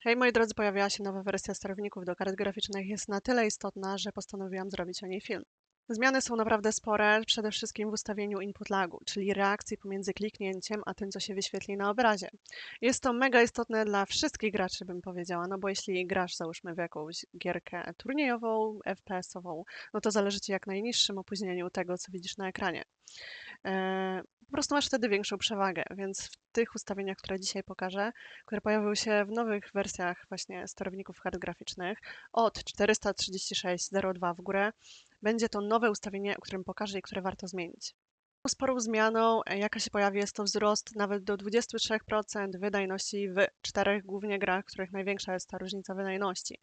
Hej moi drodzy, pojawiła się nowa wersja sterowników do kart graficznych. Jest na tyle istotna, że postanowiłam zrobić o niej film. Zmiany są naprawdę spore, przede wszystkim w ustawieniu input lagu, czyli reakcji pomiędzy kliknięciem a tym, co się wyświetli na obrazie. Jest to mega istotne dla wszystkich graczy, bym powiedziała, no bo jeśli grasz, załóżmy, w jakąś gierkę turniejową, FPS-ową, no to zależy ci jak najniższym opóźnieniu tego, co widzisz na ekranie. Po prostu masz wtedy większą przewagę, więc w tych ustawieniach, które dzisiaj pokażę, które pojawiły się w nowych wersjach właśnie sterowników kart graficznych od 436.02 w górę, będzie to nowe ustawienie, o którym pokażę i które warto zmienić. Sporą zmianą, e, jaka się pojawi, jest to wzrost nawet do 23% wydajności w czterech głównie grach, których największa jest ta różnica wydajności.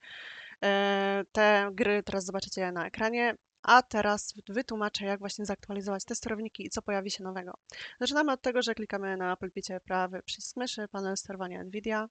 E, te gry teraz zobaczycie na ekranie. A teraz wytłumaczę, jak właśnie zaktualizować te sterowniki i co pojawi się nowego. Zaczynamy od tego, że klikamy na pulpicie prawy przycisk myszy, panel sterowania NVIDIA.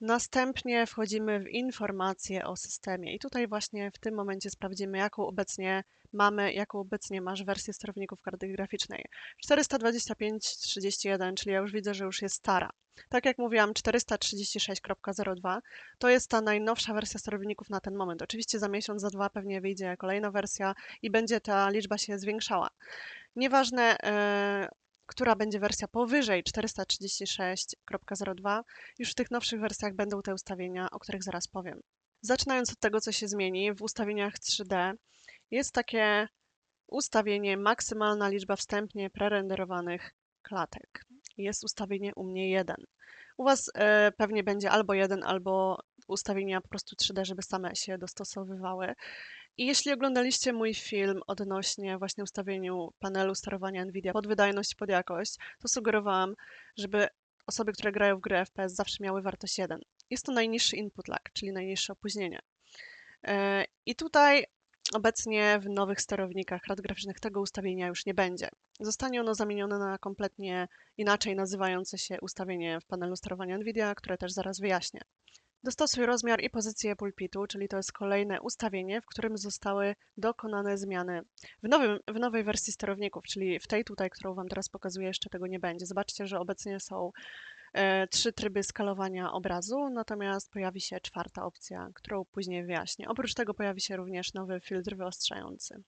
Następnie wchodzimy w informacje o systemie i tutaj właśnie w tym momencie sprawdzimy, jaką obecnie mamy, jaką obecnie masz wersję sterowników karty graficznej. 425.31, czyli ja już widzę, że już jest stara. Tak jak mówiłam, 436.02 to jest ta najnowsza wersja sterowników na ten moment. Oczywiście za miesiąc, za dwa pewnie wyjdzie kolejna wersja i będzie ta liczba się zwiększała. Nieważne, e, która będzie wersja powyżej 436.02, już w tych nowszych wersjach będą te ustawienia, o których zaraz powiem. Zaczynając od tego, co się zmieni, w ustawieniach 3D jest takie ustawienie maksymalna liczba wstępnie prerenderowanych klatek. Jest ustawienie u mnie 1. U Was e, pewnie będzie albo 1, albo ustawienia po prostu 3D, żeby same się dostosowywały. I jeśli oglądaliście mój film odnośnie właśnie ustawieniu panelu sterowania NVIDIA pod wydajność pod jakość, to sugerowałam, żeby osoby, które grają w gry FPS zawsze miały wartość 1. Jest to najniższy input lag, czyli najniższe opóźnienie. E, I tutaj obecnie w nowych sterownikach kart graficznych tego ustawienia już nie będzie. Zostanie ono zamienione na kompletnie inaczej nazywające się ustawienie w panelu sterowania NVIDIA, które też zaraz wyjaśnię. Dostosuj rozmiar i pozycję pulpitu, czyli to jest kolejne ustawienie, w którym zostały dokonane zmiany. W, nowym, w nowej wersji sterowników, czyli w tej tutaj, którą Wam teraz pokazuję, jeszcze tego nie będzie. Zobaczcie, że obecnie są e, trzy tryby skalowania obrazu, natomiast pojawi się czwarta opcja, którą później wyjaśnię. Oprócz tego pojawi się również nowy filtr wyostrzający.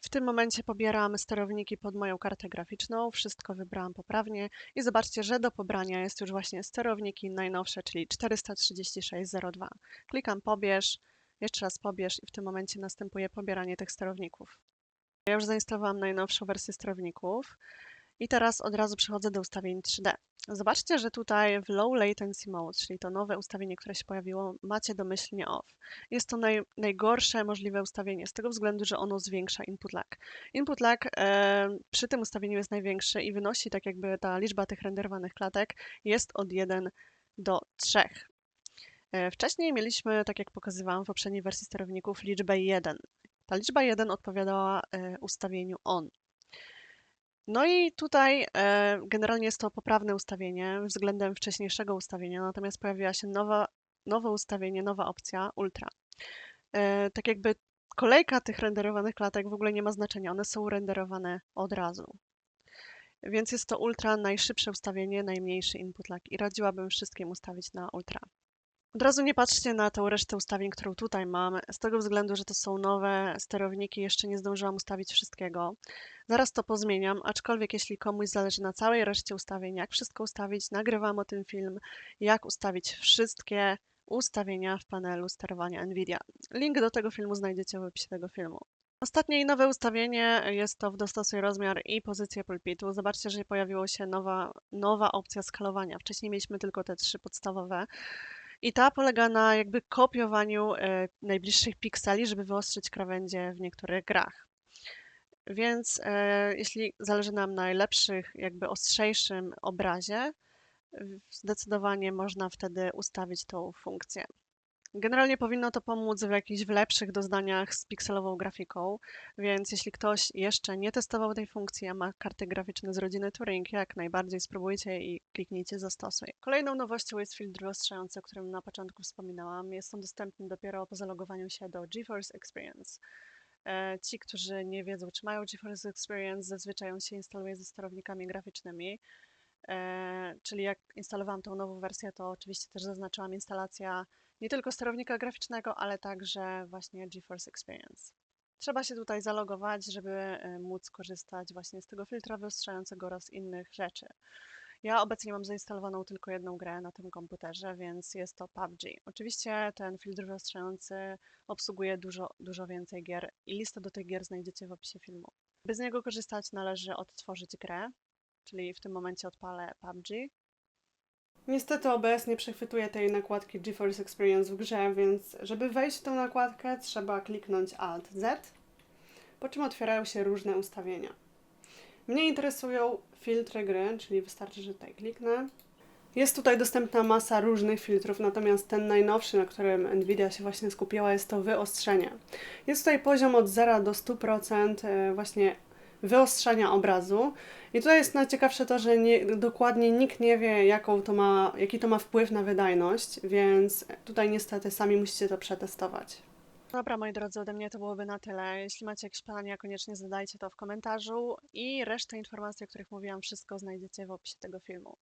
W tym momencie pobieram sterowniki pod moją kartę graficzną, wszystko wybrałam poprawnie i zobaczcie, że do pobrania jest już właśnie sterowniki najnowsze, czyli 436.02. Klikam pobierz, jeszcze raz pobierz i w tym momencie następuje pobieranie tych sterowników. Ja już zainstalowałam najnowszą wersję sterowników i teraz od razu przechodzę do ustawień 3D. Zobaczcie, że tutaj w Low Latency Mode, czyli to nowe ustawienie, które się pojawiło, macie domyślnie off. Jest to naj, najgorsze możliwe ustawienie z tego względu, że ono zwiększa input lag. Input lag e, przy tym ustawieniu jest największy i wynosi tak jakby ta liczba tych renderowanych klatek jest od 1 do 3. E, wcześniej mieliśmy, tak jak pokazywałam w poprzedniej wersji sterowników, liczbę 1. Ta liczba 1 odpowiadała e, ustawieniu on. No i tutaj e, generalnie jest to poprawne ustawienie względem wcześniejszego ustawienia, natomiast pojawiła się nowa, nowe ustawienie, nowa opcja Ultra. E, tak jakby kolejka tych renderowanych klatek w ogóle nie ma znaczenia, one są renderowane od razu. Więc jest to Ultra najszybsze ustawienie, najmniejszy input lag i radziłabym wszystkim ustawić na Ultra. Od razu nie patrzcie na tą resztę ustawień, którą tutaj mam, z tego względu, że to są nowe sterowniki, jeszcze nie zdążyłam ustawić wszystkiego. Zaraz to pozmieniam, aczkolwiek jeśli komuś zależy na całej reszcie ustawień, jak wszystko ustawić, nagrywam o tym film, jak ustawić wszystkie ustawienia w panelu sterowania NVIDIA. Link do tego filmu znajdziecie w opisie tego filmu. Ostatnie i nowe ustawienie jest to w dostosuj rozmiar i pozycję pulpitu. Zobaczcie, że pojawiła się nowa, nowa opcja skalowania. Wcześniej mieliśmy tylko te trzy podstawowe. I ta polega na jakby kopiowaniu e, najbliższych pikseli, żeby wyostrzyć krawędzie w niektórych grach. Więc e, jeśli zależy nam na najlepszych, jakby ostrzejszym obrazie, zdecydowanie można wtedy ustawić tą funkcję. Generalnie powinno to pomóc w jakichś lepszych doznaniach z pikselową grafiką, więc jeśli ktoś jeszcze nie testował tej funkcji, a ma karty graficzne z rodziny Turing, jak najbardziej spróbujcie i kliknijcie zastosuj. Kolejną nowością jest filtr wyostrzający, o którym na początku wspominałam. Jest on dostępny dopiero po zalogowaniu się do GeForce Experience. E, ci, którzy nie wiedzą, czy mają GeForce Experience, zazwyczaj on się instaluje ze sterownikami graficznymi. E, czyli jak instalowałam tą nową wersję, to oczywiście też zaznaczyłam instalacja nie tylko sterownika graficznego, ale także właśnie GeForce Experience. Trzeba się tutaj zalogować, żeby e, móc korzystać właśnie z tego filtra wyostrzającego oraz innych rzeczy. Ja obecnie mam zainstalowaną tylko jedną grę na tym komputerze, więc jest to PUBG. Oczywiście ten filtr wyostrzający obsługuje dużo, dużo więcej gier i listę do tych gier znajdziecie w opisie filmu. By z niego korzystać należy odtworzyć grę, czyli w tym momencie odpalę PUBG. Niestety OBS nie przechwytuje tej nakładki GeForce Experience w grze, więc żeby wejść w tę nakładkę trzeba kliknąć Alt Z, po czym otwierają się różne ustawienia. Mnie interesują filtry gry, czyli wystarczy, że tutaj kliknę. Jest tutaj dostępna masa różnych filtrów, natomiast ten najnowszy, na którym Nvidia się właśnie skupiła, jest to wyostrzenie. Jest tutaj poziom od 0 do 100% e, właśnie wyostrzania obrazu. I tutaj jest najciekawsze to, że nie, dokładnie nikt nie wie, jaką to ma, jaki to ma wpływ na wydajność, więc tutaj niestety sami musicie to przetestować. Dobra, moi drodzy, ode mnie to byłoby na tyle. Jeśli macie jakieś pytania, koniecznie zadajcie to w komentarzu i resztę informacji, o których mówiłam, wszystko znajdziecie w opisie tego filmu.